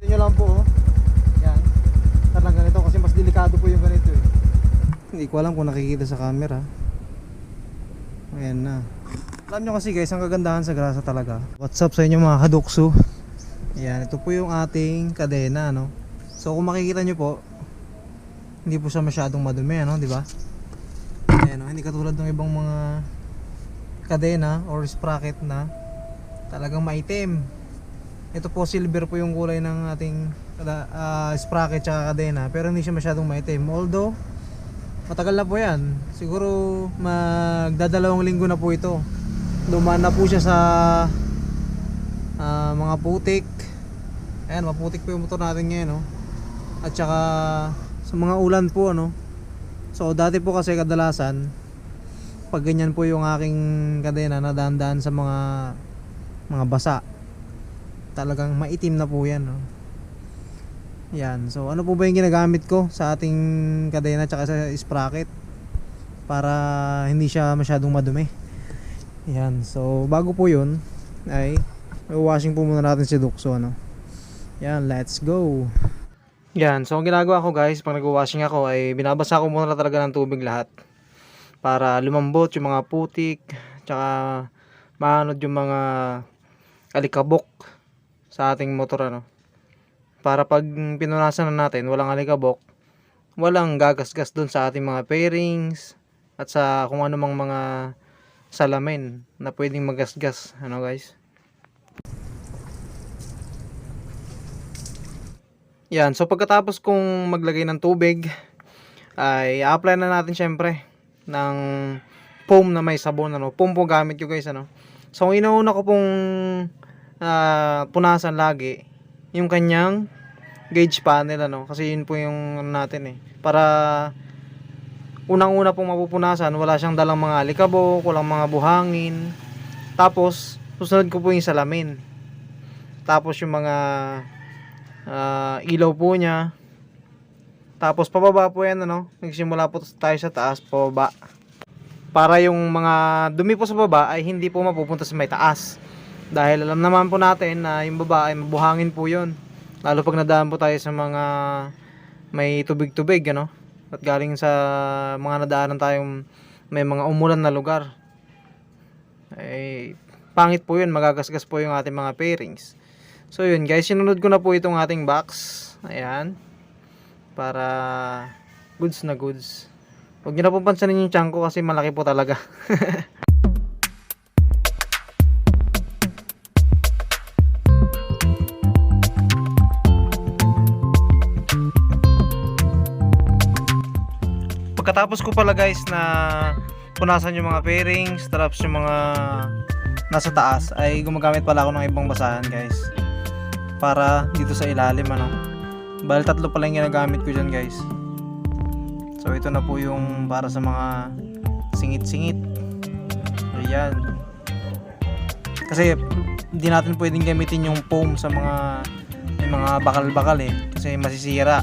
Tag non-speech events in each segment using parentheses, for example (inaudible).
Tingnan nyo lang po, oh. Yan. Talaga ganito kasi mas delikado po yung ganito eh. Hindi ko alam kung nakikita sa camera. Ayan na. Alam nyo kasi guys, ang kagandahan sa grasa talaga. What's up sa inyo mga kadukso? Ayan, ito po yung ating kadena, no? So kung makikita nyo po, hindi po siya masyadong madumi, ano, di ba? Ayan, oh, hindi katulad ng ibang mga kadena or sprocket na talagang maitim. Ito po silver po yung kulay ng ating uh, sprocket tsaka kadena pero hindi siya masyadong maitim. Although matagal na po yan. Siguro magdadalawang linggo na po ito. Dumaan na po siya sa ah, mga putik. Ayan, maputik po yung motor natin ngayon. No? At saka sa mga ulan po. Ano? So dati po kasi kadalasan pag ganyan po yung aking kadena na daan sa mga mga basa talagang maitim na po yan no? yan. So ano po ba yung ginagamit ko sa ating kadena tsaka sa sprocket para hindi siya masyadong madumi? Yan. So bago po yun ay washing po muna natin si Duxo ano? Yan. Let's go! Yan. So ang ginagawa ko guys pag nag-washing ako ay binabasa ko muna talaga ng tubig lahat para lumambot yung mga putik tsaka maanod yung mga alikabok sa ating motor ano. Para pag pinunasan na natin walang alikabok walang gagasgas doon sa ating mga pairings at sa kung ano mga salamin na pwedeng magasgas ano guys? Yan so pagkatapos kong maglagay ng tubig ay apply na natin syempre ng foam na may sabon ano. Foam po gamit ko guys ano. So ang inauna ko pong ah, punasan lagi yung kanyang gauge panel ano? Kasi yun po yung ano natin eh. Para unang-una pong mapupunasan wala siyang dalang mga alikabok walang mga buhangin. Tapos susunod ko po yung salamin. Tapos yung mga ah, ilaw po niya. Tapos pababa po yan ano? Nagsimula po tayo sa taas pababa. Para yung mga dumi po sa baba ay hindi po mapupunta sa may taas dahil alam naman po natin na yung baba ay mabuhangin po yun. Lalo pag nadaan po tayo sa mga may tubig-tubig, ano? At galing sa mga nadaanan tayong may mga umulan na lugar. Ay, pangit po yun. Magagasgas po yung ating mga pairings. So yun guys, sinunod ko na po itong ating box. Ayan. Para goods na goods. Huwag nyo na po pansinin yung tiyan ko kasi malaki po talaga. (laughs) Pagkatapos ko pala guys na punasan yung mga pairings, tapos yung mga nasa taas ay gumagamit pala ako ng ibang basahan guys. Para dito sa ilalim ano. Bali tatlo pala yung ginagamit ko dyan guys. So ito na po yung para sa mga singit-singit. Ayan. Kasi hindi natin pwedeng gamitin yung foam sa mga mga bakal-bakal eh kasi masisira.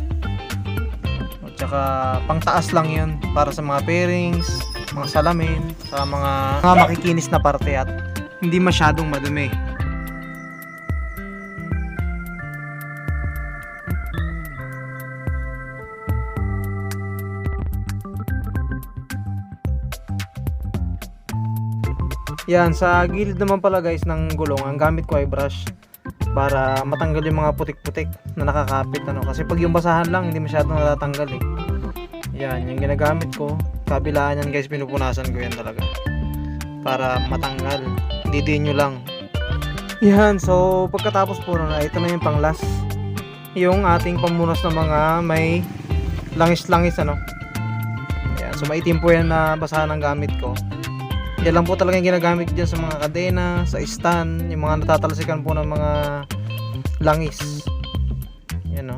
At saka pangtaas lang 'yun para sa mga pairings, mga salamin, sa mga, mga makikinis na parte at hindi masyadong madumi. Yan, sa gilid naman pala guys ng gulong, ang gamit ko ay brush para matanggal yung mga putik-putik na nakakapit ano kasi pag yung basahan lang hindi masyadong natatanggal eh. Yan, yung ginagamit ko, kabilaan yan guys, pinupunasan ko yan talaga. Para matanggal. Hindi din nyo lang. Yan, so pagkatapos po na ito na yung pang last. Yung ating pamunas na mga may langis-langis ano. Yan, so maitim po yan na basahan ng gamit ko. Yan lang po talaga yung ginagamit dyan sa mga kadena, sa stand, yung mga natatalsikan po ng mga langis. Yan o.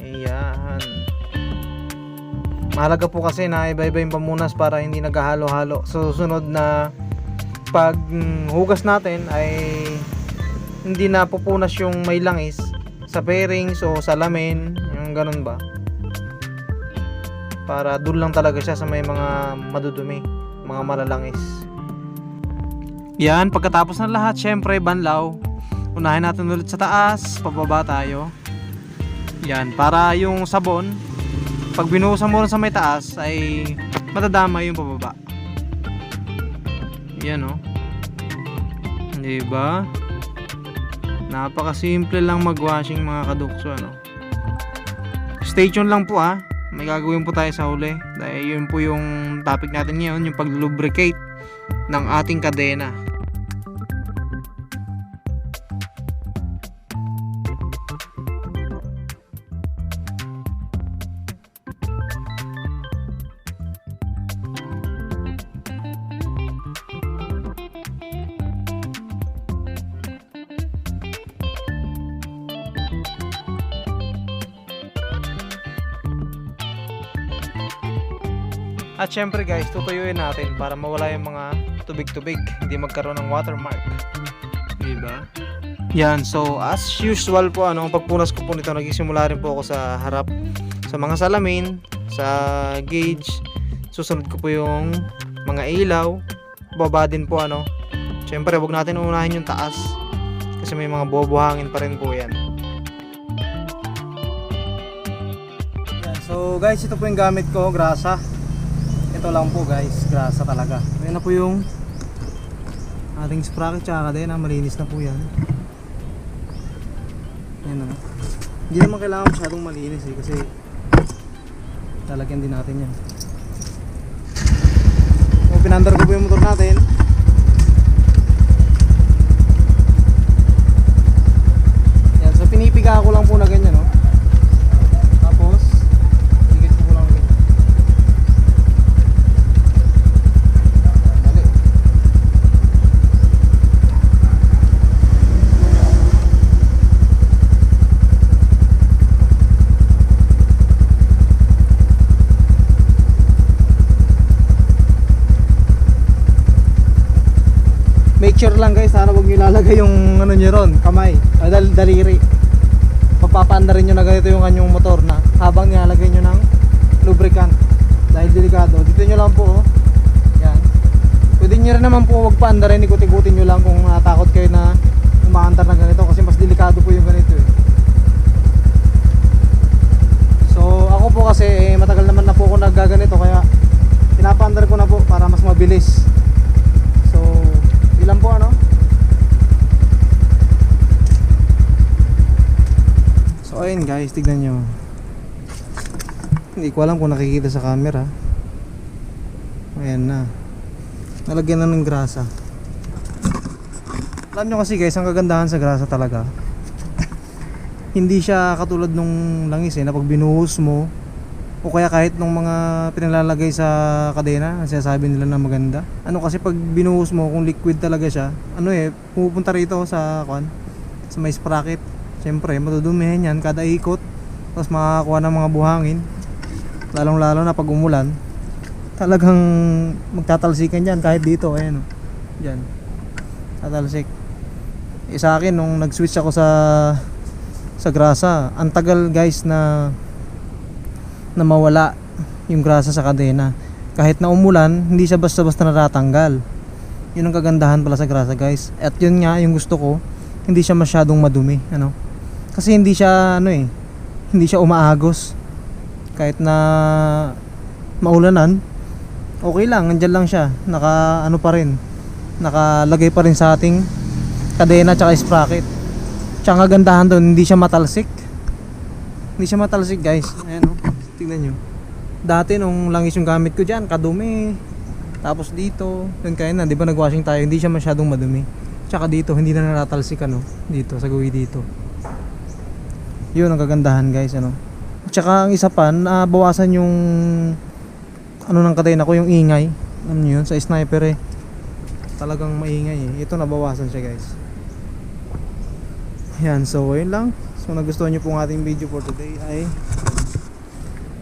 Ayan. Mahalaga po kasi na iba-iba yung pamunas para hindi naghahalo-halo. So, susunod na pag mm, hugas natin ay hindi na pupunas yung may langis sa pairings o sa lamin, yung ganun ba para doon lang talaga siya sa may mga madudumi, mga malalangis. Yan, pagkatapos ng lahat, syempre banlaw. Unahin natin ulit sa taas, pababa tayo. Yan, para yung sabon, pag binuhusan mo rin sa may taas, ay matadama yung pababa. Yan oh. Diba? Napakasimple lang mag-washing mga kadukso ano. Stay tuned lang po ah. May gagawin po tayo sa huli. Dahil yun po yung topic natin ngayon, yung pag-lubricate ng ating kadena. At syempre guys, tutuyuin natin para mawala yung mga tubig-tubig, hindi magkaroon ng watermark. Diba? Yan, so as usual po, ano, ang pagpunas ko po nito, nagsisimula rin po ako sa harap, sa mga salamin, sa gauge, susunod ko po yung mga ilaw, baba din po ano. Syempre, wag natin unahin yung taas, kasi may mga bubuhangin pa rin po. Yan, so guys, ito po yung gamit ko, grasa. Ito lang po guys, grasa talaga. Ayan na po yung ating sprocket tsaka din, malinis na po yan. Ayan na. Hindi naman kailangan masyadong malinis eh, kasi lalagyan din natin yan. So, pinandar ko po yung motor natin. Yan, so pinipiga ko lang po na ganyan, no? Tapos, dikit ko po lang ganyan. Dali. Sure lang guys, sana huwag nyo ilalagay yung ano nyo ron, kamay, ah, dal daliri. Papapaanda rin nyo na ganito yung kanyang motor na habang nilalagay nyo ng lubricant. Dahil delikado. Dito nyo lang po, oh. Yan. Pwede nyo rin naman po huwag paanda rin, ikot-ikutin nyo lang kung natakot kayo na umaandar na ganito kasi mas delikado po yung ganito eh. So ako po kasi eh, matagal naman na po ako naggaganito kaya pinapaandar ko na po para mas mabilis. So ilan po ano? So ayun guys, tignan nyo. Hindi ko alam kung nakikita sa camera. Ayan na. Nalagyan na ng grasa. Alam nyo kasi guys, ang kagandahan sa grasa talaga. (laughs) Hindi siya katulad nung langis eh, na pag binuhos mo, o kaya kahit nung mga pinalalagay sa kadena, sinasabi nila na maganda. Ano kasi pag binuhos mo, kung liquid talaga siya, ano eh, pumupunta rito sa, kwan, sa may sprocket. Siyempre, matudumihan yan kada ikot. Tapos makakakuha ng mga buhangin. Lalong lalo na pag umulan. Talagang magtatalsikan dyan kahit dito. Ayan o. Dyan. Tatalsik. Eh, sa akin, nung nag-switch ako sa sa grasa, ang tagal guys na na mawala yung grasa sa kadena. Kahit na umulan, hindi siya basta-basta natatanggal. Yun ang kagandahan pala sa grasa guys. At yun nga yung gusto ko, hindi siya masyadong madumi, ano. Kasi hindi siya ano eh, hindi siya umaagos. Kahit na maulanan, okay lang, andyan lang siya. Naka ano pa rin, nakalagay pa rin sa ating kadena tsaka sprocket. Tsaka kagandahan doon, hindi siya matalsik. Hindi siya matalsik guys. Ayan o, tingnan nyo. Dati nung langis yung gamit ko dyan, kadumi. Tapos dito, yun kaya na, di ba nag-washing tayo, hindi siya masyadong madumi. Tsaka dito, hindi na natatalsik ano, dito, sa gawin dito. Yun ang kagandahan guys, ano. Tsaka ang isa pa, nabawasan yung ano ng kadena ko, yung ingay. Alam yun, sa sniper eh. Talagang maingay eh. Ito nabawasan siya guys. Yan, so ayun lang. So nagustuhan nyo po ang ating video for today ay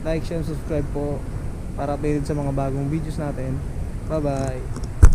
like, share, subscribe po para updated sa mga bagong videos natin. Bye bye!